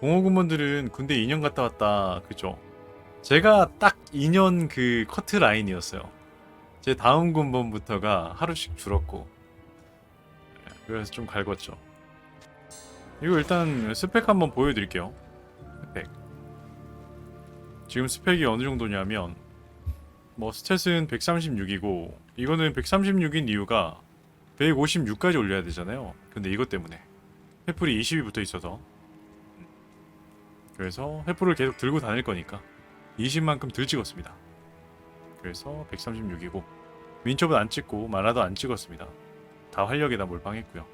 공허군번들은 군대 2년 갔다 왔다 그죠? 제가 딱 2년 그 커트 라인이었어요. 제 다음 군번부터가 하루씩 줄었고 예, 그래서 좀 갈궜죠. 이거 일단 스펙 한번 보여드릴게요. 스펙. 지금 스펙이 어느 정도냐면 뭐 스탯은 136이고 이거는 136인 이유가 156까지 올려야 되잖아요. 근데 이것 때문에 횃불이 20이 붙어 있어서 그래서 횃불을 계속 들고 다닐 거니까 20만큼 들 찍었습니다. 그래서 136이고 민첩은 안 찍고 만화도 안 찍었습니다. 다 활력에다 몰빵했고요.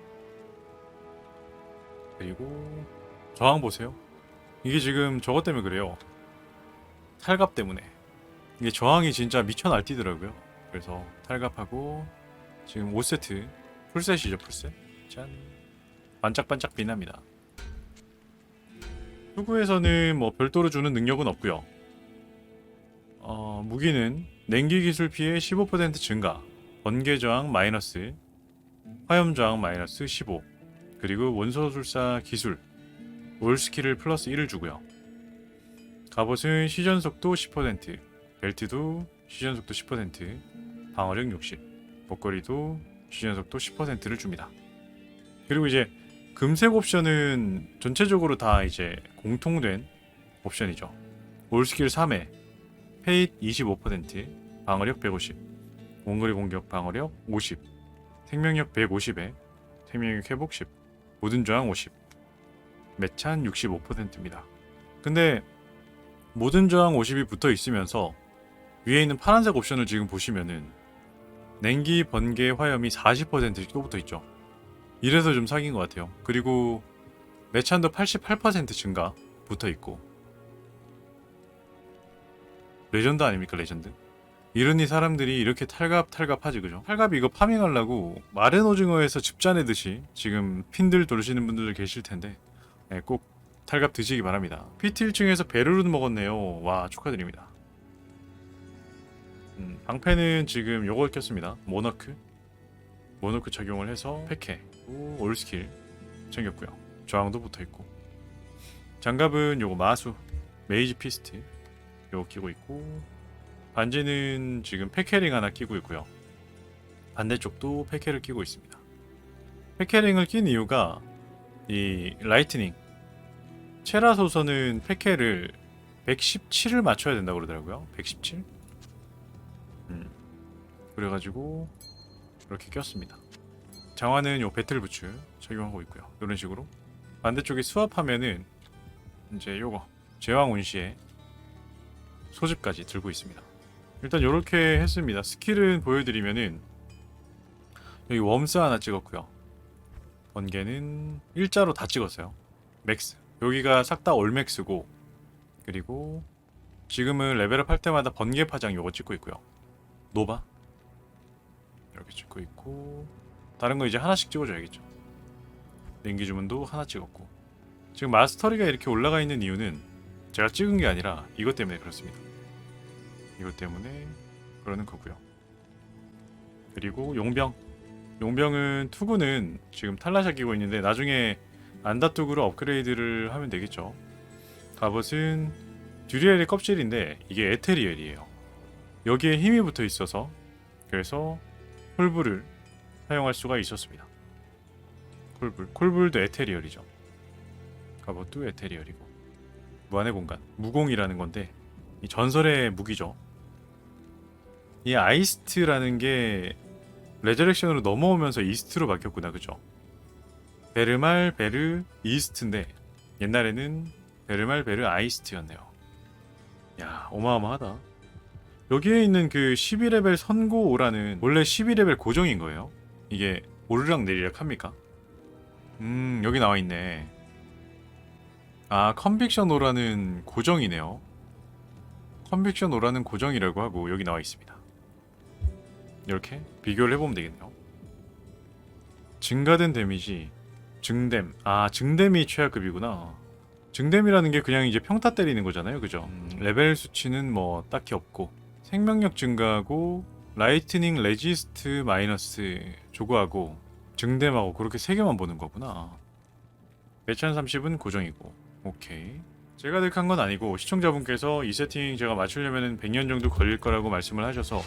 그리고 저항 보세요. 이게 지금 저것 때문에 그래요. 탈갑 때문에 이게 저항이 진짜 미쳐 날뛰더라고요. 그래서 탈갑하고 지금 5세트 풀셋이죠 풀셋. 짠 반짝반짝 빛납니다. 투구에서는 뭐 별도로 주는 능력은 없고요. 어, 무기는 냉기 기술 피해 15% 증가, 번개 저항 마이너스, 화염 저항 마이너스 15, 그리고 원소술사 기술, 올 스킬을 플러스 1을 주고요. 갑옷은 시전 속도 10%, 벨트도 시전 속도 10%, 방어력 60, 목걸이도 시전 속도 10%를 줍니다. 그리고 이제 금색 옵션은 전체적으로 다 이제 공통된 옵션이죠. 올 스킬 3회, 페잇 25%, 방어력 150, 원거리 공격 방어력 50, 생명력 150에 생명력 회복 10, 모든 저항 50, 매찬 65%입니다. 근데 모든 저항 50이 붙어 있으면서 위에 있는 파란색 옵션을 지금 보시면은 냉기, 번개, 화염이 40%씩 또 붙어 있죠. 이래서 좀 사기인 것 같아요. 그리고 매찬도 88% 증가 붙어 있고 레전드 아닙니까 레전드? 이러니 사람들이 이렇게 탈갑 탈갑하지 그죠? 탈갑 이거 파밍하려고 마른 오징어에서 집자내듯이 지금 핀들 돌리시는 분들 계실 텐데 네, 꼭 탈갑 드시기 바랍니다. PT 1층에서 베르룬 먹었네요. 와 축하드립니다. 음, 방패는 지금 요걸 꼈습니다. 모너크 모노크 적용을 해서 패케 올스킬 챙겼고요. 저항도 붙어 있고 장갑은 요거 마수 메이지 피스트 요거 끼고 있고 반지는 지금 패케링 하나 끼고 있고요. 반대쪽도 패케를 끼고 있습니다. 패케링을 낀 이유가 이 라이트닝 체라 소서는 패케를 117을 맞춰야 된다고 그러더라고요. 117? 음. 그래가지고 이렇게 꼈습니다. 장화는 요 배틀 부츠 착용하고 있고요. 이런 식으로 반대쪽에 수압하면은 이제 요거 제왕 운시에 소집까지 들고 있습니다. 일단 요렇게 했습니다. 스킬은 보여드리면은 여기 웜스 하나 찍었고요. 번개는 일자로 다 찍었어요. 맥스 여기가 싹 다 올맥스고 그리고 지금은 레벨업 할 때마다 번개 파장 요거 찍고 있고요. 노바 이렇게 찍고 있고 다른 거 이제 하나씩 찍어줘야겠죠. 냉기 주문도 하나 찍었고 지금 마스터리가 이렇게 올라가 있는 이유는 제가 찍은 게 아니라 이것 때문에 그렇습니다. 이것 때문에 그러는 거고요. 그리고 용병 용병은 투구는 지금 탈라샷 끼고 있는데 나중에 안다투구로 업그레이드를 하면 되겠죠. 갑옷은 듀리엘의 껍질인데 이게 에테리엘이에요. 여기에 힘이 붙어 있어서 그래서 콜불을 사용할 수가 있었습니다. 콜불, 콜불도 에테리얼이죠. 갑옷도 에테리얼이고 무한의 공간, 무공이라는 건데 이 전설의 무기죠. 이 아이스트라는 게 레저렉션으로 넘어오면서 이스트로 바뀌었구나, 그죠? 베르말 베르 이스트인데 옛날에는 베르말 베르 아이스트였네요. 야, 어마어마하다. 여기에 있는 그 12레벨 선고 오라는 원래 12레벨 고정인 거예요. 이게 오르락 내리락 합니까? 음, 여기 나와 있네. 아, 컨빅션 오라는 고정이네요. 컨빅션 오라는 고정이라고 하고 여기 나와 있습니다. 이렇게 비교를 해보면 되겠네요. 증가된 데미지, 증댐. 아, 증댐이 최하급이구나. 증댐이라는 게 그냥 이제 평타 때리는 거잖아요. 그죠? 음, 레벨 수치는 뭐 딱히 없고 생명력 증가하고 라이트닝 레지스트 마이너스 조구하고 증댐하고 그렇게 세 개만 보는 거구나. 매천 30은 고정이고 오케이. 제가 득한 건 아니고 시청자분께서 이 세팅 제가 맞추려면 100년 정도 걸릴 거라고 말씀을 하셔서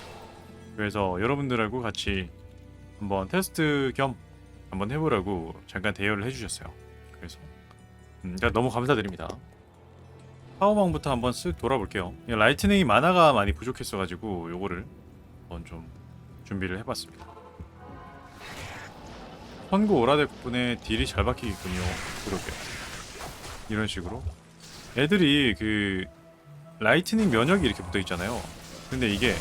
그래서 여러분들하고 같이 한번 테스트 겸 한번 해보라고 잠깐 대여를 해주셨어요. 그래서 음, 너무 감사드립니다. 파워망부터 한번 쓱 돌아볼게요. 이 라이트닝이 만화가 많이 부족했어가지고 요거를 한번 좀 준비를 해봤습니다. 선구 오라데 덕분에 딜이 잘 박히겠군요. 그러게요. 이런 식으로 애들이 그 라이트닝 면역이 이렇게 붙어 있잖아요. 근데 이게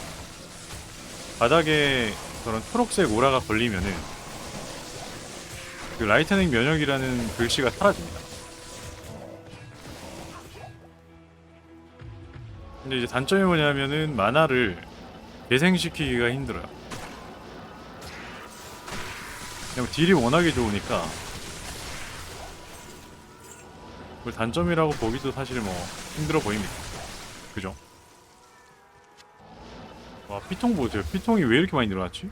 바닥에 그런 초록색 오라가 걸리면은 그 라이트닝 면역이라는 글씨가 사라집니다. 근데 이제 단점이 뭐냐면은 만화를 재생시키기가 힘들어요. 그냥 딜이 워낙에 좋으니까 그걸 단점이라고 보기도 사실 뭐 힘들어 보입니다. 그죠? 와 피통 보세요. 피통이 왜 이렇게 많이 늘어났지?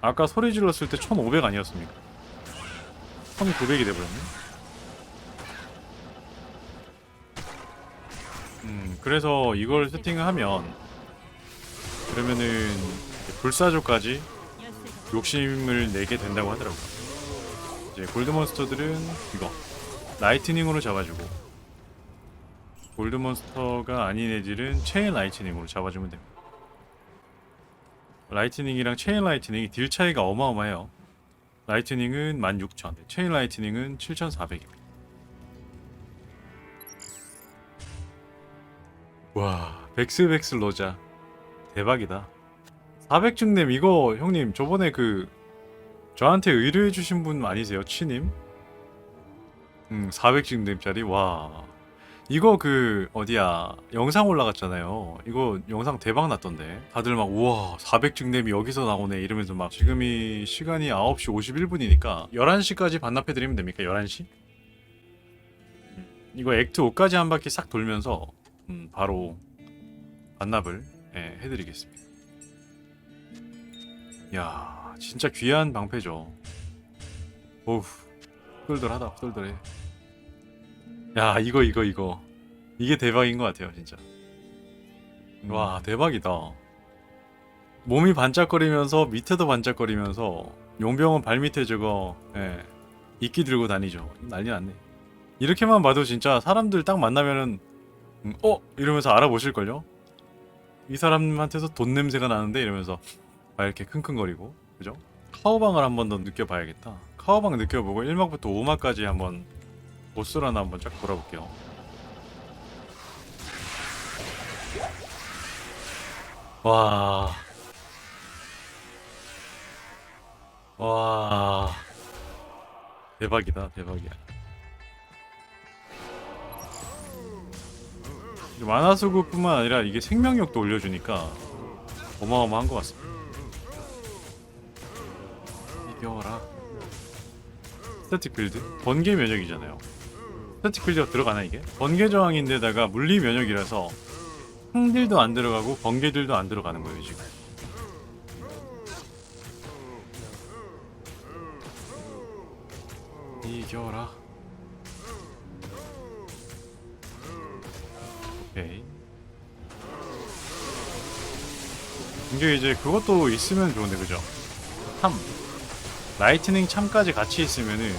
아까 소리 질렀을 때 1500 아니었습니까? 1900이 돼버렸네. 음 그래서 이걸 세팅을 하면 그러면은 불사조까지 욕심을 내게 된다고 하더라고요. 이제 골드몬스터들은 이거 라이트닝으로 잡아주고 골드몬스터가 아닌 애들은 체인 라이트닝으로 잡아주면 됩니다. 라이트닝이랑 체인 라이트닝이 딜 차이가 어마어마해요. 라이트닝은 16,000, 체인 라이트닝은 7,400입니다. 와, 백스백스 로자 대박이다. 400증냄 이거 형님 저번에 그 저한테 의뢰해 주신 분 아니세요? 치님? 음, 400증냄짜리 와. 이거 그 어디야 영상 올라갔잖아요. 이거 영상 대박 났던데. 다들 막 우와 400증냄이 여기서 나오네 이러면서 막 지금이 시간이 9시 51분이니까 11시까지 반납해 드리면 됩니까? 11시? 음, 이거 액트 5까지 한 바퀴 싹 돌면서 음, 바로 반납을 예, 해드리겠습니다. 야, 진짜 귀한 방패죠. 오우, 후덜덜하다, 후덜덜해. 야, 이거, 이거, 이거. 이게 대박인 것 같아요, 진짜. 와, 대박이다. 몸이 반짝거리면서 밑에도 반짝거리면서 용병은 발 밑에 저거 예, 이끼 들고 다니죠. 난리 났네. 이렇게만 봐도 진짜 사람들 딱 만나면은 음, 어 이러면서 알아보실걸요? 이 사람한테서 돈 냄새가 나는데 이러면서 막 이렇게 킁킁거리고 그죠? 카오방을 한 번 더 느껴봐야겠다. 카오방 느껴보고 1막부터 5막까지 한번 보스라나 한번 쫙 돌아볼게요. 와. 와. 대박이다, 대박이야. 만화수급뿐만 아니라 이게 생명력도 올려주니까 어마어마한 것 같습니다. 이겨라. 스태틱 빌드? 번개 면역이잖아요. 스태틱 빌드가 들어가나 이게? 번개 저항인데다가 물리 면역이라서 항딜도 안 들어가고 번개들도 안 들어가는 거예요 지금. 이겨라. 오케이. 이게 이제 그것도 있으면 좋은데 그죠? 참 라이트닝 참까지 같이 있으면은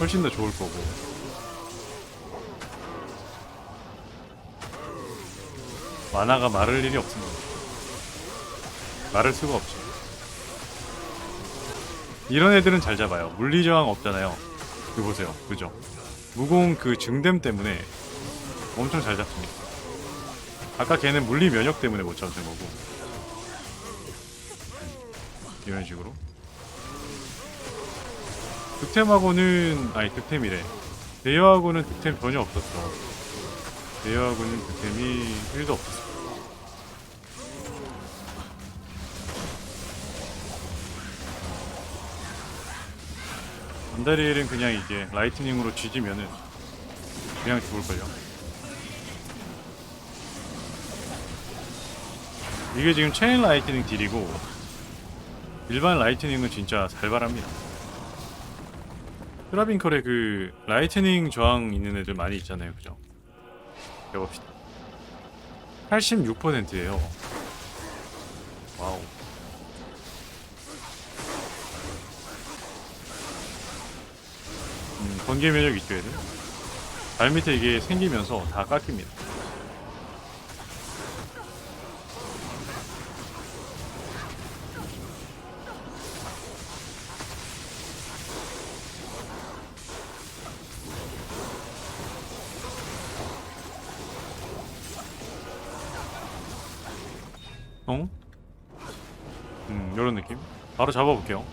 훨씬 더 좋을 거고. 만화가 마를 일이 없습니다. 마를 수가 없죠. 이런 애들은 잘 잡아요. 물리 저항 없잖아요. 이거 보세요. 그죠? 무공 그 증댐 때문에 엄청 잘 잡습니다. 아까 걔는 물리 면역 때문에 못 잡는 거고. 이런 식으로. 득템하고는 아니 득템이래. 대여하고는 득템 전혀 없었어. 대여하고는 득템이 1도 없었어. 안다리엘은 그냥 이게 라이트닝으로 쥐지면은 그냥 죽을걸요. 이게 지금 체인 라이트닝 딜이고 일반 라이트닝은 진짜 살벌합니다. 트라빈컬에 그 라이트닝 저항 있는 애들 많이 있잖아요, 그죠? 해봅시다. 86%예요. 와우. 음, 번개 면역 있죠, 얘는? 발 밑에 이게 생기면서 다 깎입니다. 바로 잡아볼게요.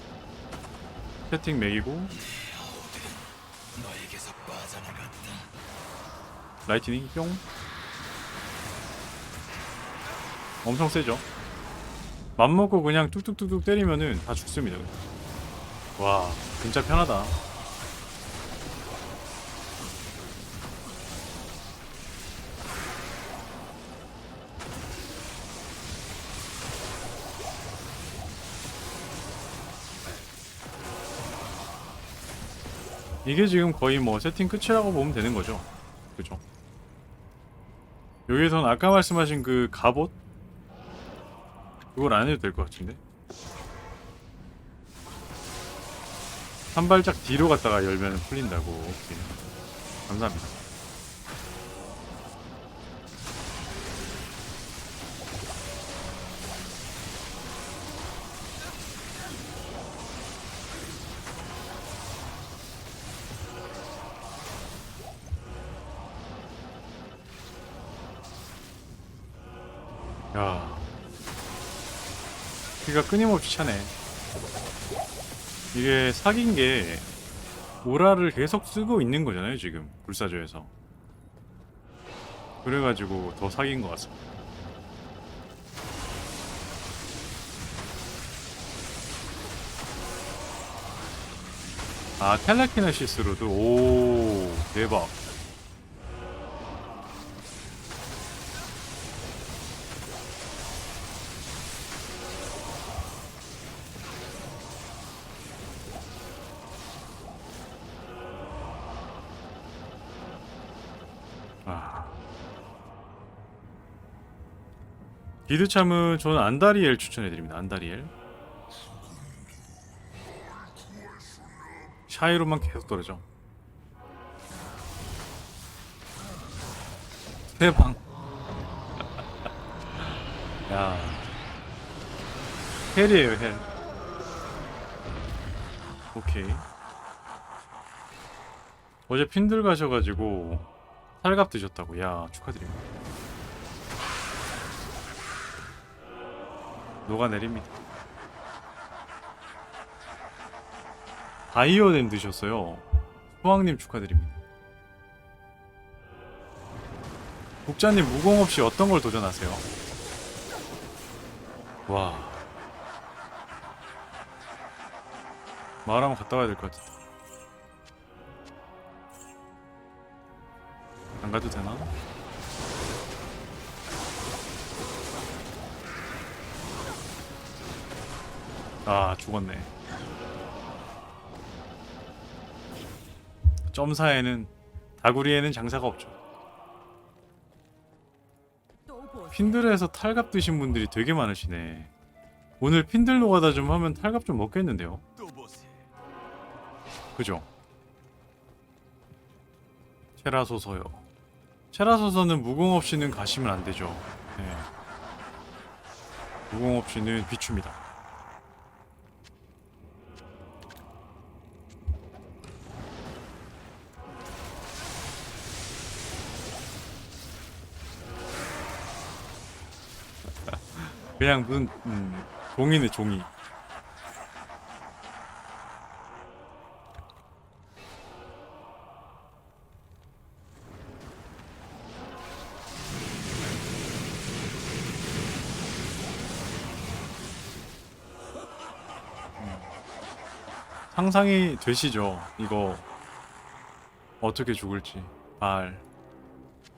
세팅 매기고. 라이트닝 뿅. 엄청 세죠? 맘먹고 그냥 뚝뚝뚝뚝 때리면은 다 죽습니다. 그냥. 와, 진짜 편하다. 이게 지금 거의 뭐 세팅 끝이라고 보면 되는 거죠. 그죠? 여기선 아까 말씀하신 그 갑옷? 그걸 안 해도 될 것 같은데? 한 발짝 뒤로 갔다가 열면 풀린다고. 오케이. 감사합니다 야. 피가 끊임없이 차네. 이게 사귄 게 오라를 계속 쓰고 있는 거잖아요 지금. 불사조에서. 그래가지고 더 사귄 것 같습니다. 아 텔레키네시스로도. 오 대박 기드참은 저는 안다리엘 추천해드립니다. 안다리엘. 샤이로만 계속 떨어져. 대방. 야. 헬이에요 헬. 오케이. 어제 핀들 가셔가지고 살갑 드셨다고. 야 축하드립니다. 녹아내립니다. 바이오덴 드셨어요. 소왕님 축하드립니다. 국자님 무공 없이 어떤 걸 도전하세요? 와. 마을 한번 갔다 와야 될 것 같은데. 안 가도 되나? 아 죽었네. 점사에는 다구리에는 장사가 없죠. 핀들에서 탈갑 드신 분들이 되게 많으시네. 오늘 핀들 노가다 좀 하면 탈갑 좀 먹겠는데요? 그죠? 체라소서요. 체라소서는 무공 없이는 가시면 안 되죠. 네. 무공 없이는 비춥니다 그냥 무슨 음, 종이네 종이. 음. 상상이 되시죠? 이거 어떻게 죽을지. 발.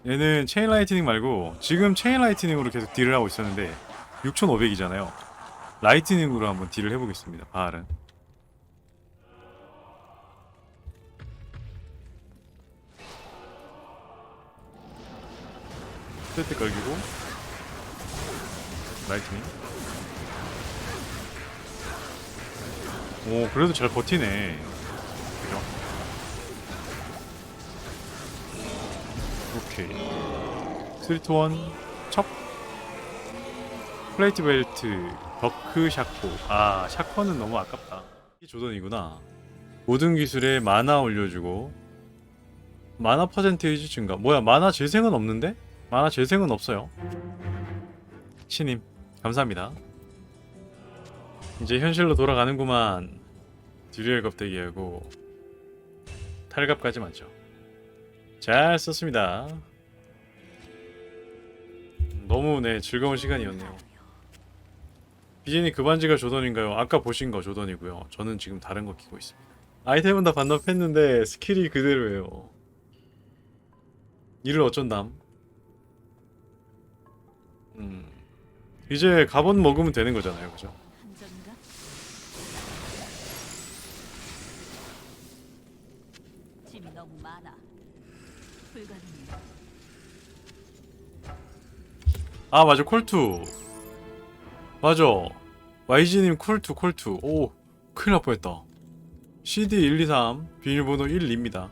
얘는 체인 라이트닝 말고 지금 체인 라이트닝으로 계속 딜을 하고 있었는데 6500이잖아요. 라이트닝으로 한번 딜을 해보겠습니다 바알은. 세트 깔기고 라이트닝. 오 그래도 잘 버티네. 그죠? 오케이. 3, 2, 1 플레이트 벨트 버크 샤코. 아 샤코는 너무 아깝다. 이 조던이구나. 모든 기술에 만화 올려주고 만화 퍼센테이지 증가. 뭐야 만화 재생은 없는데? 만화 재생은 없어요. 신임 감사합니다. 이제 현실로 돌아가는구만. 듀리엘 겁대기하고 탈갑까지 맞죠. 잘 썼습니다. 너무 네 즐거운 시간이었네요 비제니 그 반지가 조던인가요? 아까 보신 거 조던이고요 저는 지금 다른 거 끼고 있습니다 아이템은 다 반납했는데 스킬이 그대로예요 이를 어쩐담 음 이제 갑옷 먹으면 되는 거잖아요 그죠? 한정인가? 짐이 너무 많아. 불가능해. 아 맞아 콜투 맞아. YG님 콜투 콜투. 오 큰일 날 뻔했다. CD123 비밀번호 12입니다.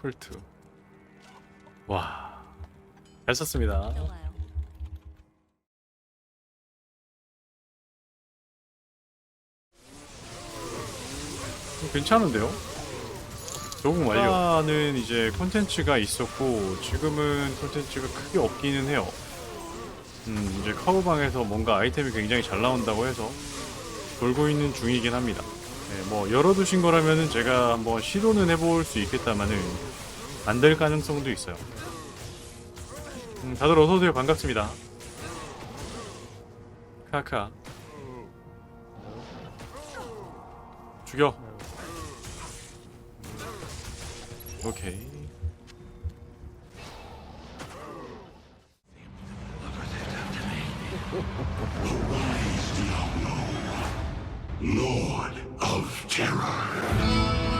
콜투. 와잘 썼습니다. 좋아요. 괜찮은데요? 적응 완료는 이제 콘텐츠가 있었고 지금은 콘텐츠가 크게 없기는 해요 음 이제 카우방에서 뭔가 아이템이 굉장히 잘 나온다고 해서 돌고 있는 중이긴 합니다. 네, 뭐 열어두신 거라면은 제가 한번 시도는 해볼 수 있겠다마는 안될 가능성도 있어요. 음, 다들 어서오세요. 반갑습니다. 카카. 죽여. 오케이 Lord of Terror.